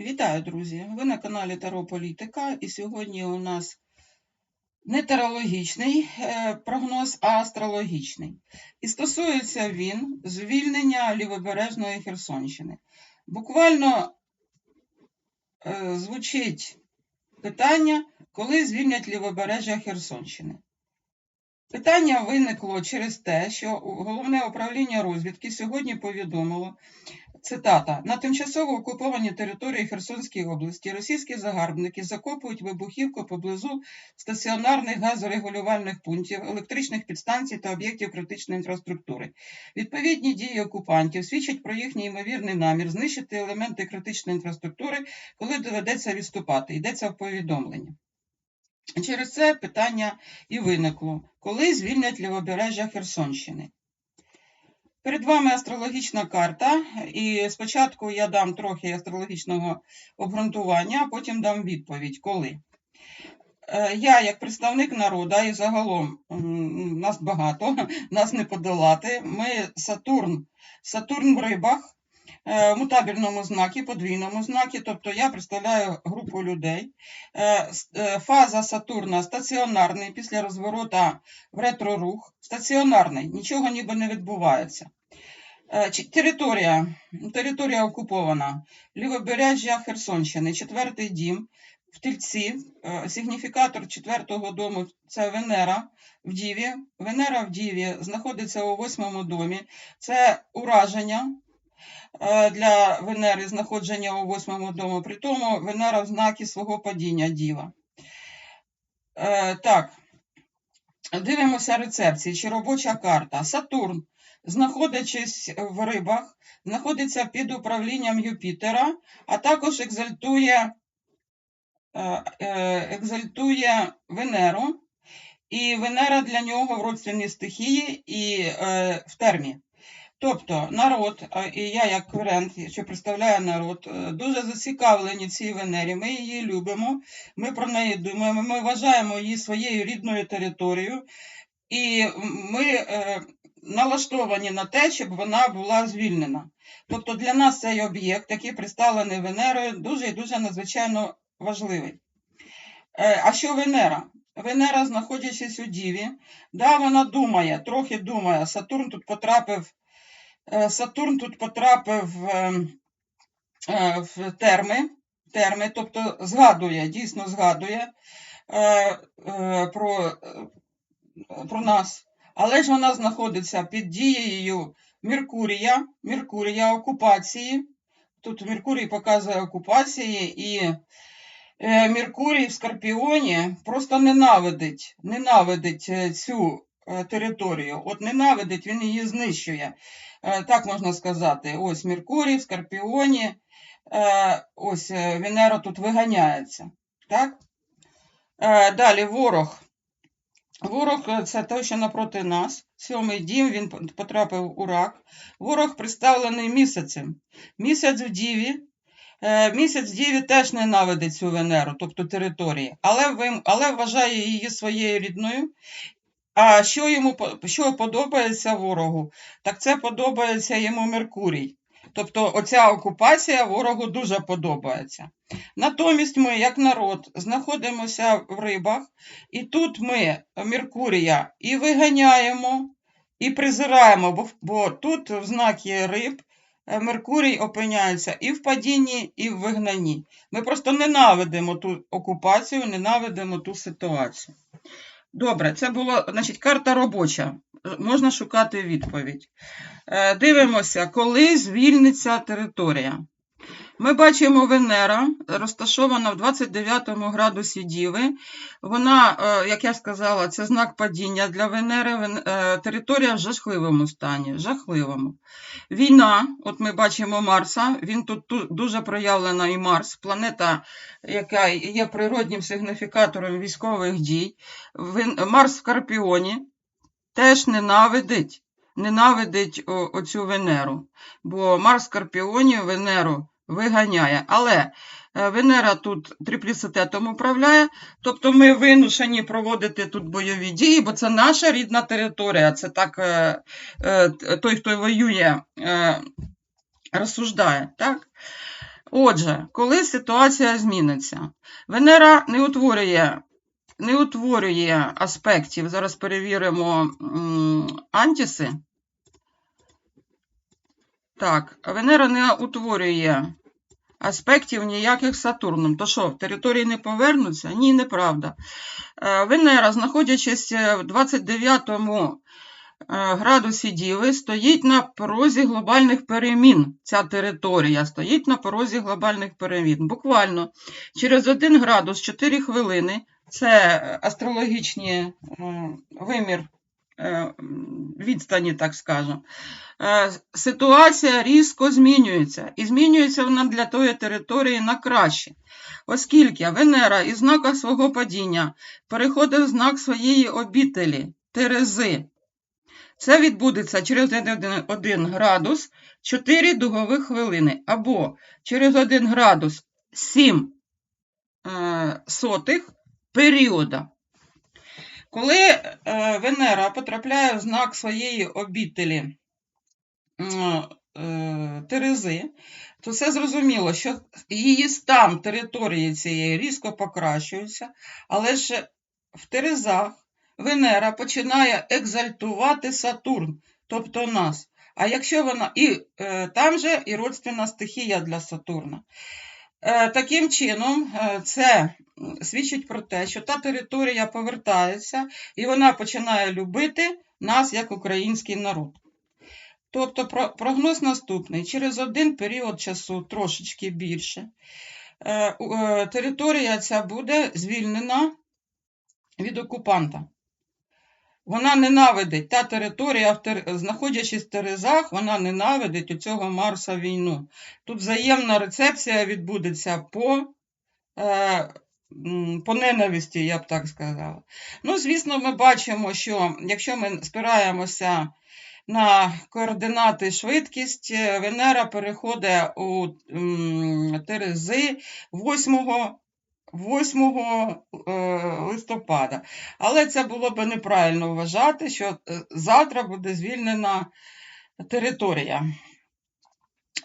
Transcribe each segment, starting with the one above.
Вітаю, друзі! Ви на каналі Таро Політика, і сьогодні у нас не тарологічний е, прогноз, а астрологічний. І стосується він звільнення лівобережної Херсонщини. Буквально е, звучить питання, коли звільнять лівобережжя Херсонщини. Питання виникло через те, що головне управління розвідки сьогодні повідомило, Цитата: на тимчасово окупованій території Херсонської області російські загарбники закопують вибухівку поблизу стаціонарних газорегулювальних пунктів, електричних підстанцій та об'єктів критичної інфраструктури. Відповідні дії окупантів свідчать про їхній ймовірний намір знищити елементи критичної інфраструктури, коли доведеться відступати. Йдеться в повідомленні. Через це питання і виникло: коли звільнять лівобережжя Херсонщини? Перед вами астрологічна карта, і спочатку я дам трохи астрологічного обґрунтування, а потім дам відповідь, коли. Е, Я, як представник народу, і загалом нас багато, нас не подолати. Ми Сатурн, Сатурн в рибах, мутабельному знакі, подвійному знакі, тобто я представляю групу людей. Е, е, Фаза Сатурна стаціонарний після розворота в ретрорух. Стаціонарний, нічого ніби не відбувається. Е, Територія, територія окупована. Лівобережжя Херсонщини, четвертий дім. В Тельці, е, сигніфікатор четвертого дому це Венера в Діві. Венера в Діві знаходиться у восьмому домі. Це ураження е, для Венери, знаходження у восьмому дому. При тому Венера в знакі свого падіння Діва. Е, Так, дивимося рецепції чи робоча карта. Сатурн, знаходячись в рибах, знаходиться під управлінням Юпітера, а також екзальтує, е, е, екзальтує Венеру. І Венера для нього в родственній стихії і е, в термі. Тобто народ, і я як курент, що представляю народ, е, дуже зацікавлені цій Венері. Ми її любимо, ми про неї думаємо, ми вважаємо її своєю рідною територією, і ми е, налаштовані на те, щоб вона була звільнена. Тобто для нас цей об'єкт, який представлений Венерою, дуже і дуже надзвичайно важливий. Е, А що Венера? Венера, знаходячись у Діві, да, вона думає, трохи думає. Сатурн тут потрапив, Сатурн тут потрапив е, е, в терми, терми, тобто згадує, дійсно згадує е, е, про, е, про нас. Але ж вона знаходиться під дією Меркурія, Меркурія окупації. Тут Меркурій показує окупації і е, Меркурій в Скорпіоні просто ненавидить, ненавидить е, цю е, територію. От ненавидить, він її знищує. Е, Так можна сказати. Ось Меркурій в Скорпіоні, е, ось е, Венера тут виганяється. Так? Е, Далі ворог. Ворог е, це той, що напроти нас. Сьомий дім він потрапив у рак. Ворог представлений місяцем. Місяць в Діві. Е, Місяць Діві теж ненавидить цю Венеру, тобто території, але, але вважає її своєю рідною. А що йому що подобається ворогу? Так це подобається йому Меркурій. Тобто оця окупація ворогу дуже подобається. Натомість ми, як народ, знаходимося в рибах, і тут ми Меркурія і виганяємо, і призираємо, бо, бо тут в знакі риб е, Меркурій опиняється і в падінні, і в вигнанні. Ми просто ненавидимо ту окупацію, ненавидимо ту ситуацію. Добре, це була значить, карта робоча. Можна шукати відповідь. Е, Дивимося, коли звільниться територія. Ми бачимо Венера, розташована в 29 градусі Діви. Вона, е, як я сказала, це знак падіння для Венери. Е, Територія в жахливому стані. Жахливому. Війна, от ми бачимо Марса, він тут дуже проявлена і Марс, планета, яка є природнім сигніфікатором військових дій. Марс в Скорпіоні теж ненавидить, ненавидить оцю Венеру. Бо Марс в Скорпіоні Венеру виганяє. Але е, Венера тут трипліситетом управляє, тобто ми вимушені проводити тут бойові дії, бо це наша рідна територія. Це так е, е, той, хто воює, розсуждає. Так? Отже, коли ситуація зміниться, Венера не утворює, не утворює аспектів. Зараз перевіримо антіси. Так, Венера не утворює аспектів ніяких Сатурном. То що, території не повернуться? Ні, неправда. Е, Венера, знаходячись е, в 29-му е, градусі Діви, стоїть на порозі глобальних перемін. Ця територія стоїть на порозі глобальних перемін. Буквально через 1 градус 4 хвилини це астрологічний вимір відстані, так скажемо. Е, Ситуація різко змінюється, і змінюється вона для тої території на краще, оскільки Венера із знака свого падіння переходить в знак своєї обітелі Терези. Це відбудеться через 1 градус 4 дугових хвилини, або через 1 градус 7 е, сотих періода. Коли е, Венера потрапляє в знак своєї обітелі е, Терези, то все зрозуміло, що її стан території цієї різко покращується, але ж в Терезах Венера починає екзальтувати Сатурн, тобто нас. А якщо вона і е, там же і родственна стихія для Сатурна. Е, таким чином, е, це свідчить про те, що та територія повертається і вона починає любити нас як український народ. Тобто прогноз наступний: через один період часу, трошечки більше, е, територія ця буде звільнена від окупанта. Вона ненавидить, та територія, знаходячись в Терезах, вона ненавидить у цього Марса війну. Тут взаємна рецепція відбудеться по, е, по ненависті, я б так сказала. Ну, звісно, ми бачимо, що якщо ми спираємося на координати швидкість, е, Венера переходить у Терези 8 8 е, листопада. Але це було б неправильно вважати, що е, завтра буде звільнена територія.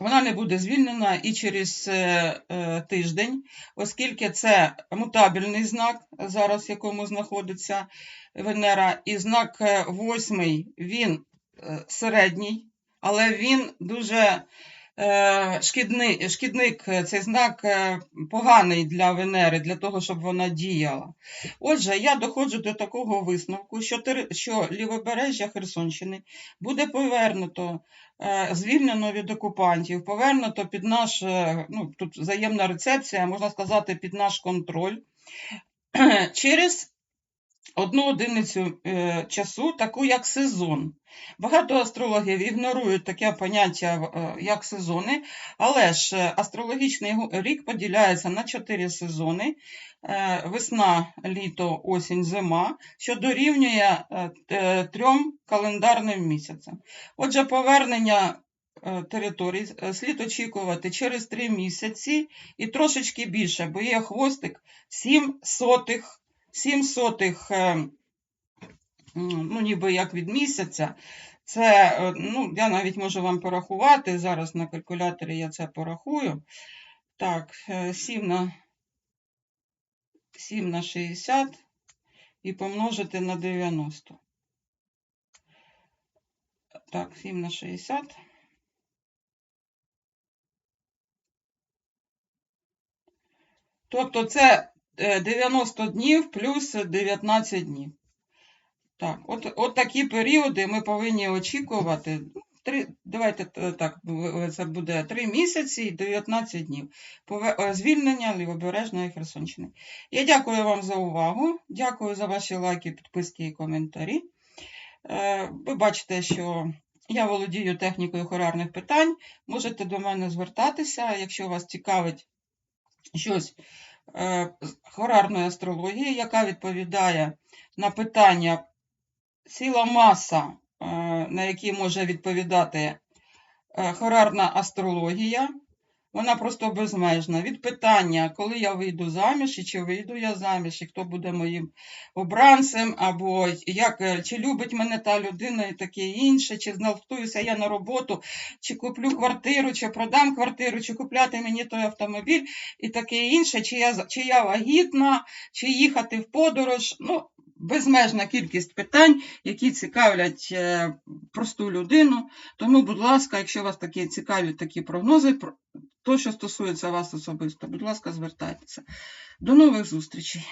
Вона не буде звільнена і через е, тиждень, оскільки це мутабельний знак, зараз в якому знаходиться Венера, і знак восьмий, він середній, але він дуже е, шкідний, шкідник, е, цей знак е, поганий для Венери, для того, щоб вона діяла. Отже, я доходжу до такого висновку, що, що лівобережжя Херсонщини буде повернуто, звільнено від окупантів, повернуто під наш, ну, тут взаємна рецепція, можна сказати, під наш контроль, через одну одиницю е, часу, таку як сезон. Багато астрологів ігнорують таке поняття, е, як сезони, але ж е, астрологічний рік поділяється на чотири сезони: е, весна, літо, осінь, зима, що дорівнює е, трьом календарним місяцям. Отже, повернення е, територій е, слід очікувати через три місяці і трошечки більше, бо є хвостик 7 сотих 7 сотих, е, ну, ніби як від місяця. Це, е, ну, я навіть можу вам порахувати. Зараз на калькуляторі я це порахую. Так, е, 7 на, 7 на 60 і помножити на 90. Так, 7 на 60. Тобто це е, 90 днів плюс 19 днів. Так, от, от такі періоди ми повинні очікувати. Три, давайте е, так, це буде 3 місяці і 19 днів. Е, Звільнення Лівобережної Херсонщини. Я дякую вам за увагу. Дякую за ваші лайки, підписки і коментарі. Е, Ви бачите, що я володію технікою хорарних питань. Можете до мене звертатися, якщо вас цікавить щось е, хорарної астрології, яка відповідає на питання ціла маса, е, на які може відповідати е, хорарна астрологія. Вона просто безмежна. Від питання, коли я вийду заміж, і чи вийду я заміж, і хто буде моїм обранцем, або як, е, чи любить мене та людина і таке інше, чи налаштуюся я на роботу, чи куплю квартиру, чи продам квартиру, чи купляти мені той автомобіль і таке інше, чи я, чи я вагітна, чи їхати в подорож. Ну, безмежна кількість питань, які цікавлять е, просту людину. Тому, будь ласка, якщо вас такі цікаві такі прогнози, про- то, що стосується вас особисто, будь ласка, звертайтеся. До нових зустрічей.